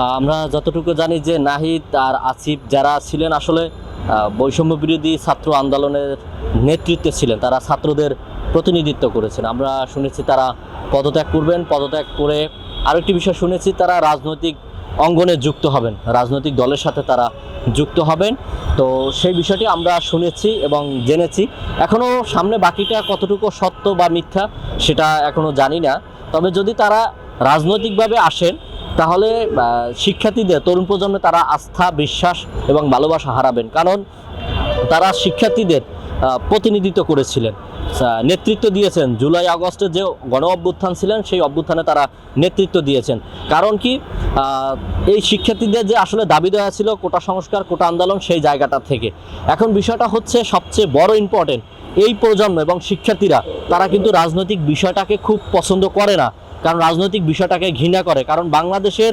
আমরা যতটুকু জানি যে নাহিদ আর আসিফ যারা ছিলেন আসলে বৈষম্য বিরোধী ছাত্র আন্দোলনের নেতৃত্বে ছিলেন। তারা ছাত্রদের প্রতিনিধিত্ব করেছেন। আমরা শুনেছি তারা পদত্যাগ করবেন। পদত্যাগ করে আরেকটি বিষয় শুনেছি, তারা রাজনৈতিক অঙ্গনে যুক্ত হবেন। রাজনৈতিক দলের সাথে তারা যুক্ত হবেন। তো সেই বিষয়টি আমরা শুনেছি এবং জেনেছি। এখনও সামনে বাকিটা কতটুকু সত্য বা মিথ্যা সেটা এখনও জানি না। তবে যদি তারা রাজনৈতিকভাবে আসেন তাহলে শিক্ষার্থীদের, তরুণ প্রজন্মে তারা আস্থা, বিশ্বাস এবং ভালোবাসা হারাবেন। কারণ তারা শিক্ষার্থীদের প্রতিনিধিত্ব করেছিলেন। নেতৃত্ব দিয়েছেন। জুলাই, আগস্টে যে গণ অভ্যুত্থান ছিলেন, সেই অভ্যুত্থানে তারা নেতৃত্ব দিয়েছেন। কারণ কি? এই শিক্ষার্থীদের যে আসলে দাবি দেওয়া ছিল, কোটা সংস্কার, কোটা আন্দোলন, সেই জায়গাটা থেকে। এখন বিষয়টা হচ্ছে সবচেয়ে বড় ইম্পর্টেন্ট এই প্রজন্ম এবং শিক্ষার্থীরা, তারা কিন্তু রাজনৈতিক বিষয়টাকে খুব পছন্দ করে না। কারণ রাজনৈতিক বিষয়টাকে ঘৃণা করে। কারণ বাংলাদেশের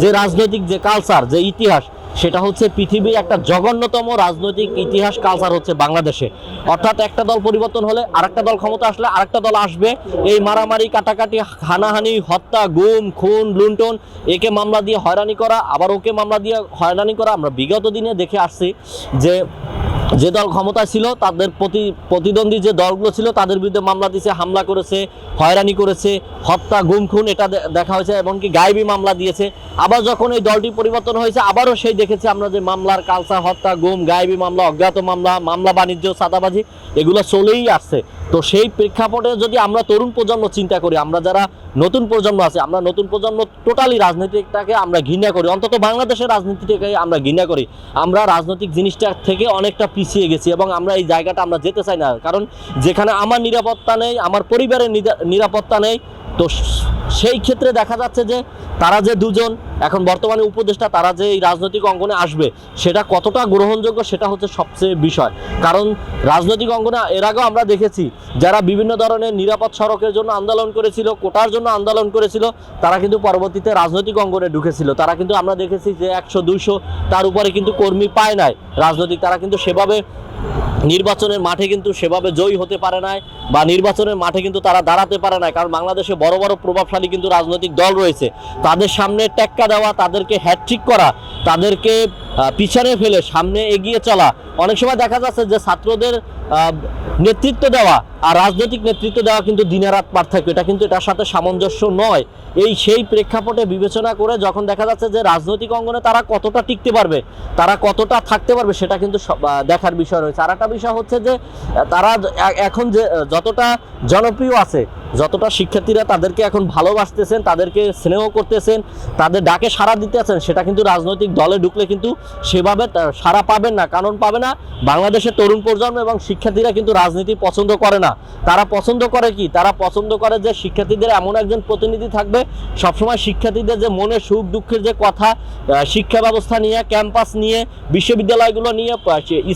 যে রাজনৈতিক যে কালচার যে ইতিহাস, সেটা হচ্ছে পৃথিবীর একটা জঘন্যতম রাজনৈতিক ইতিহাস কালচার হচ্ছে বাংলাদেশে। অর্থাৎ একটা দল পরিবর্তন হলে আরেকটা দল ক্ষমতা আসলে আরেকটা দল আসবে। এই মারামারি, কাটাকাটি, হানাহানি, হত্যা, গুম, খুন, লুণ্ঠন, একে মামলা দিয়ে হয়রানি করা, আবার ওকে মামলা দিয়ে হয়রানি করা আমরা বিগত দিনে দেখে আসছি যে যে দল ক্ষমতায় ছিল, তাদের প্রতি, প্রতিদ্বন্দ্বী যে দলগুলো ছিল, তাদের বিরুদ্ধে মামলা দিয়েছে, হামলা করেছে, হয়রানি করেছে, হত্যা গুম খুন এটা দেখা হয়েছে, এমনকি গায়েবী মামলা দিয়েছে। আবার যখন এই দলটি পরিবর্তন হয়েছে, আবারও সেই দেখেছি আমরা যে মামলার কালসা, হত্যা, গুম, গায়েবী মামলা, অজ্ঞাত মামলা মামলা বাণিজ্য সাদাবাজি এগুলো চলেই আসছে। তো সেই প্রেক্ষাপটে যদি আমরা তরুণ প্রজন্ম চিন্তা করি, আমরা যারা নতুন প্রজন্ম আছে, আমরা নতুন প্রজন্ম টোটালি রাজনীতিটাকে আমরা ঘৃণা করি। অন্তত বাংলাদেশের রাজনীতিটাকে আমরা ঘৃণা করি। আমরা রাজনৈতিক জিনিসটা থেকে অনেকটা পিছিয়ে গেছি এবং আমরা এই জায়গাটা আমরা যেতে চাই না। কারণ যেখানে আমার নিরাপত্তা নেই, আমার পরিবারের নিরা- নিরাপত্তা নেই তো সেই ক্ষেত্রে দেখা যাচ্ছে যে তারা যে দুজন এখন বর্তমানে উপদেষ্টা, তারা যে এই রাজনৈতিক অঙ্গনে আসবে, সেটা কতটা গ্রহণযোগ্য সেটা হচ্ছে সবচেয়ে বিষয়। কারণ রাজনৈতিক অঙ্গনে, এর আগেও আমরা দেখেছি, যারা বিভিন্ন ধরনের নিরাপদ সড়কের জন্য আন্দোলন করেছিল, কোটার জন্য আন্দোলন করেছিল, তারা কিন্তু পরবর্তীতে রাজনৈতিক অঙ্গনে ঢুকেছিল। তারা কিন্তু আমরা দেখেছি যে একশো, দুইশো, তার উপরে কিন্তু কর্মী পায় নাই। রাজনৈতিক তারা কিন্তু সেভাবে নির্বাচনের মাঠে কিন্তু সেভাবে জয়ী হতে পারে নাই বা নির্বাচনের মাঠে কিন্তু তারা দাঁড়াতে পারে না কারণ বাংলাদেশে বড় বড় প্রভাবশালী কিন্তু রাজনৈতিক দল রয়েছে। তাদের সামনে টেক্কা দেওয়া, তাদেরকে হ্যাট্রিক করা, তাদেরকে পিছনে ফেলে, সামনে এগিয়ে চলা। অনেক সময় দেখা যাচ্ছে যে ছাত্রদের নেতৃত্ব দেওয়া আর রাজনৈতিক নেতৃত্ব দেওয়া কিন্তু দিনে রাত পার্থক্য। এটা কিন্তু এটার সাথে সামঞ্জস্য নয়। এই সেই প্রেক্ষাপটে বিবেচনা করে যখন দেখা যাচ্ছে যে রাজনৈতিক অঙ্গনে তারা কতটা টিকতে পারবে, তারা কতটা থাকতে পারবে সেটা কিন্তু দেখার বিষয় রয়েছে। আর একটা বিষয় হচ্ছে যে তারা এখন যে যতটা জনপ্রিয় আছে যতটা শিক্ষার্থীরা তাদেরকে এখন ভালোবাসতেছেন, তাদেরকে স্নেহ করতেছেন, তাদের ডাকে সাড়া দিতেছেন সেটা কিন্তু রাজনৈতিক দলে ঢুকলে কিন্তু সেভাবে সাড়া পাবেন না, কারণ পাবে না বাংলাদেশের তরুণ প্রজন্ম এবং শিক্ষার্থীরা কিন্তু রাজনীতি পছন্দ করে না। তারা পছন্দ করে কি? তারা পছন্দ করে যে শিক্ষার্থীদের এমন একজন প্রতিনিধি থাকবে, সবসময় শিক্ষার্থীদের যে মনে সুখ দুঃখের যে কথা শিক্ষা ব্যবস্থা নিয়ে, ক্যাম্পাস নিয়ে, বিশ্ববিদ্যালয়গুলো নিয়ে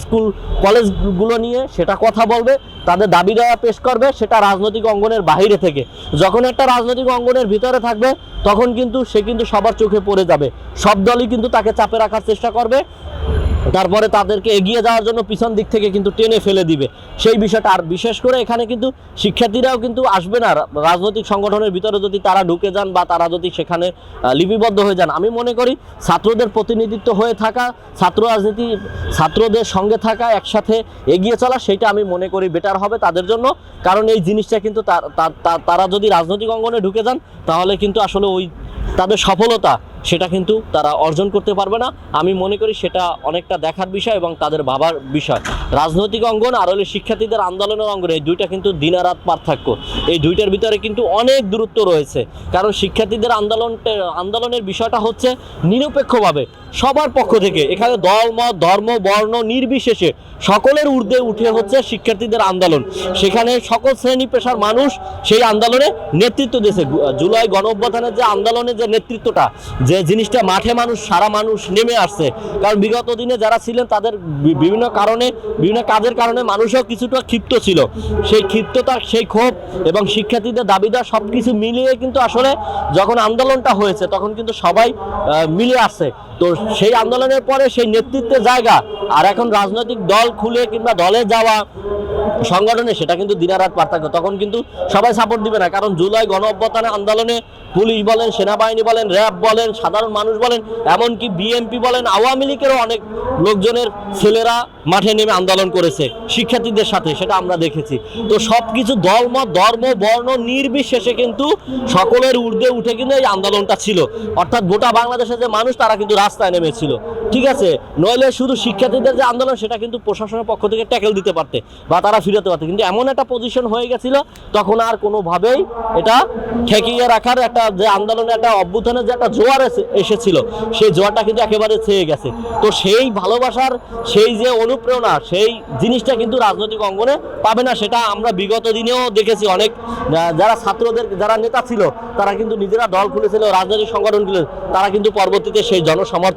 স্কুল, কলেজগুলো নিয়ে সেটা কথা বলবে। তাদের দাবি দেওয়া পেশ করবে সেটা রাজনৈতিক অঙ্গনের বাহিরে থেকে। যখন একটা রাজনৈতিক অঙ্গনের ভিতরে থাকবে, তখন কিন্তু সে কিন্তু সবার চোখে পড়ে যাবে। সব দলই কিন্তু তাকে চাপে রাখার চেষ্টা করবে। তারপরে তাদেরকে এগিয়ে যাওয়ার জন্য পিছন দিক থেকে কিন্তু টেনে ফেলে দিবে। সেই বিষয়টা আর বিশেষ করে এখানে কিন্তু শিক্ষার্থীরাও কিন্তু আসবে না। রাজনৈতিক সংগঠনের ভিতরে যদি তারা ঢুকে যান বা তারা যদি সেখানে লিপিবদ্ধ হয়ে যান, আমি মনে করি ছাত্রদের প্রতিনিধিত্ব হয়ে থাকা, ছাত্র রাজনীতি, ছাত্রদের সঙ্গে থাকা, একসাথে এগিয়ে চলা, সেটা আমি মনে করি বেটার হবে তাদের জন্য। কারণ এই জিনিসটা কিন্তু তার- যদি রাজনৈতিক অঙ্গনে ঢুকে যান, তাহলে কিন্তু আসলে ওই তাদের সফলতা সেটা কিন্তু তারা অর্জন করতে পারবে না। আমি মনে করি সেটা অনেকটা দেখার বিষয় এবং তাদের ভাবার বিষয়। রাজনৈতিক অঙ্গন আর হলে শিক্ষার্থীদের আন্দোলনের অঙ্গন, এই দুইটা কিন্তু দিনারাত পার্থক্য। এই দুইটার ভিতরে কিন্তু অনেক দূরত্ব রয়েছে। কারণ শিক্ষার্থীদের আন্দোলন আন্দোলনের বিষয়টা হচ্ছে নিরপেক্ষভাবে সবার পক্ষ থেকে। এখানে মত, ধর্ম, বর্ণ নির্বিশেষে সকলের ঊর্ধ্বে উঠে হচ্ছে শিক্ষার্থীদের আন্দোলন। সেখানে সকল শ্রেণি পেশার মানুষ সেই আন্দোলনে নেতৃত্ব দিয়েছে। জুলাই গণ যে আন্দোলনের যে নেতৃত্বটা, যে জিনিসটা মাঠে মানুষ, সারা মানুষ নেমে আসছে। কারণ বিগত দিনে যারা ছিলেন তাদের বিভিন্ন কারণে, বিভিন্ন কাজের কারণে মানুষও কিছুটা ক্ষিপ্ত ছিল। সেই ক্ষিপ্ততা সেই ক্ষোভ এবং শিক্ষার্থীদের দাবিদার সব কিছু মিলিয়ে কিন্তু আসলে যখন আন্দোলনটা হয়েছে, তখন কিন্তু সবাই মিলে আসছে। তো সেই আন্দোলনের পরে সেই নেতৃত্বের জায়গা। আর এখন রাজনৈতিক দল খুলে কিংবা দলে যাওয়া সংগঠনে সেটা কিন্তু দিনারাত পার্থক্য। তখন কিন্তু সবাই সাপোর্ট দিবে না। কারণ জুলাই গণ অভ্যুত্থানে আন্দোলনে পুলিশ বলেন, সেনাবাহিনী বলেন, র্যাব বলেন, সাধারণ মানুষ বলেন, এমনকি বিএনপি বলেন, আওয়ামী লীগেরও অনেক লোকজনের ছেলেরা মাঠে নেমে আন্দোলন করেছে শিক্ষার্থীদের সাথে, সেটা আমরা দেখেছি। তো সব কিছু দলমত ধর্ম, বর্ণ নির্বিশেষে কিন্তু সকলের ঊর্ধ্বে উঠে কিন্তু এই আন্দোলনটা ছিল। অর্থাৎ গোটা বাংলাদেশের যে মানুষ, তারা কিন্তু রাস্তায় নেমেছিল। ঠিক আছে, নইলে শুধু শিক্ষার্থীদের যে আন্দোলন, সেটা কিন্তু প্রশাসনের পক্ষ থেকে ট্যাকেল দিতে পারতে বা তারা ফিরাতে পারতে। কিন্তু এমন একটা পজিশন হয়ে গেছিল, তখন আর কোনোভাবেই এটা ঠেকিয়ে রাখার একটা যে আন্দোলনে একটা অভ্যুত্থানের যে একটা জোয়ার এসেছিল, সেই জোয়ারটা কিন্তু একেবারে ছেয়ে গেছে। তো সেই ভালোবাসার, সেই যে অনুপ্রেরণা, সেই জিনিসটা কিন্তু রাজনৈতিক অঙ্গনে পাবে না, সেটা আমরা বিগত দিনেও দেখেছি অনেক। যারা ছাত্রদের, যারা নেতা ছিল, তারা কিন্তু নিজেরা দল খুলেছিল, রাজনৈতিক সংগঠন খুলে তারা কিন্তু পরবর্তীতে সেই জনসমর্থন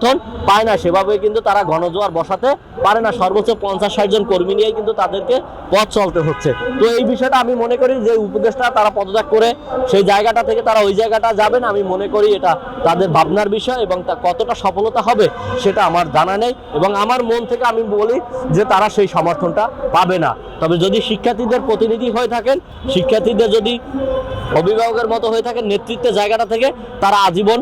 পায় না। সেভাবে কিন্তু তারা গণজোয়ার বসাতে পারে না। সর্বোচ্চ পঞ্চাশ ষাট জন কর্মী নিয়েই কিন্তু তাদেরকে পথ চলতে হচ্ছে। তো এই বিষয়টা আমি মনে করি যে উপদেশটা তারা পদত্যাগ করে সেই জায়গাটা থেকে তারা ওই জায়গাটা যাবেন। আমি মনে করি এটা তাদের ভাবনার বিষয় এবং তা কতটা সফলতা হবে সেটা আমার জানা নেই এবং আমার মন থেকে আমি বলি যে তারা সেই সমর্থনটা পাবে না। তবে যদি শিক্ষার্থীদের প্রতিনিধি হয়ে থাকেন, শিক্ষার্থীদের যদি অভিভাবকের মতো হয়ে থাকেন নেতৃত্বের জায়গাটা থেকে, তারা আজীবন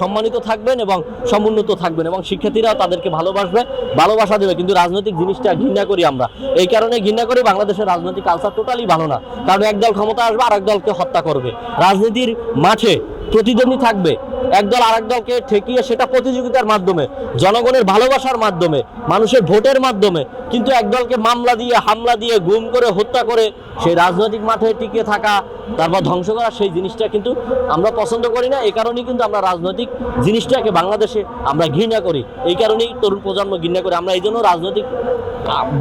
সম্মানিত থাকবেন এবং সমুন্নত থাকবেন এবং শিক্ষার্থীরাও তাদেরকে ভালোবাসবে, ভালোবাসা দেবে। কিন্তু রাজনৈতিক জিনিসটা ঘৃণা করি আমরা। এই কারণে ঘৃণা করি বাংলাদেশের রাজনৈতিক কালচার টোটালি ভালো না। কারণ একদল ক্ষমতা আসবে, আরেক দলকে হত্যা করবে। রাজনীতির মাঠে প্রতিদ্বন্দ্বী থাকবে। একদল আরেক দলকে ঠেকিয়ে সেটা প্রতিযোগিতার মাধ্যমে, জনগণের ভালোবাসার মাধ্যমে, মানুষের ভোটের মাধ্যমে কিন্তু একদলকে মামলা দিয়ে, হামলা দিয়ে, গুম করে, হত্যা করে সেই রাজনৈতিক মাঠে টিকে থাকা, তারপর ধ্বংস করা সেই জিনিসটা কিন্তু আমরা পছন্দ করি না। এই কারণেই কিন্তু আমরা রাজনৈতিক জিনিসটাকে বাংলাদেশে আমরা ঘৃণা করি। এই কারণেই তরুণ প্রজন্ম ঘৃণা করি। আমরা এই জন্য রাজনৈতিক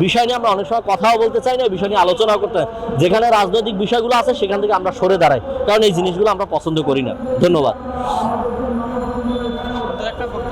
বিষয় নিয়ে আমরা অনেক সময় কথাও বলতে চাই না বিষয় নিয়ে আলোচনাও করতে যেখানে রাজনৈতিক বিষয়গুলো আছে, সেখান থেকে আমরা সরে দাঁড়াই। কারণ এই জিনিসগুলো আমরা পছন্দ করি না। ধন্যবাদ।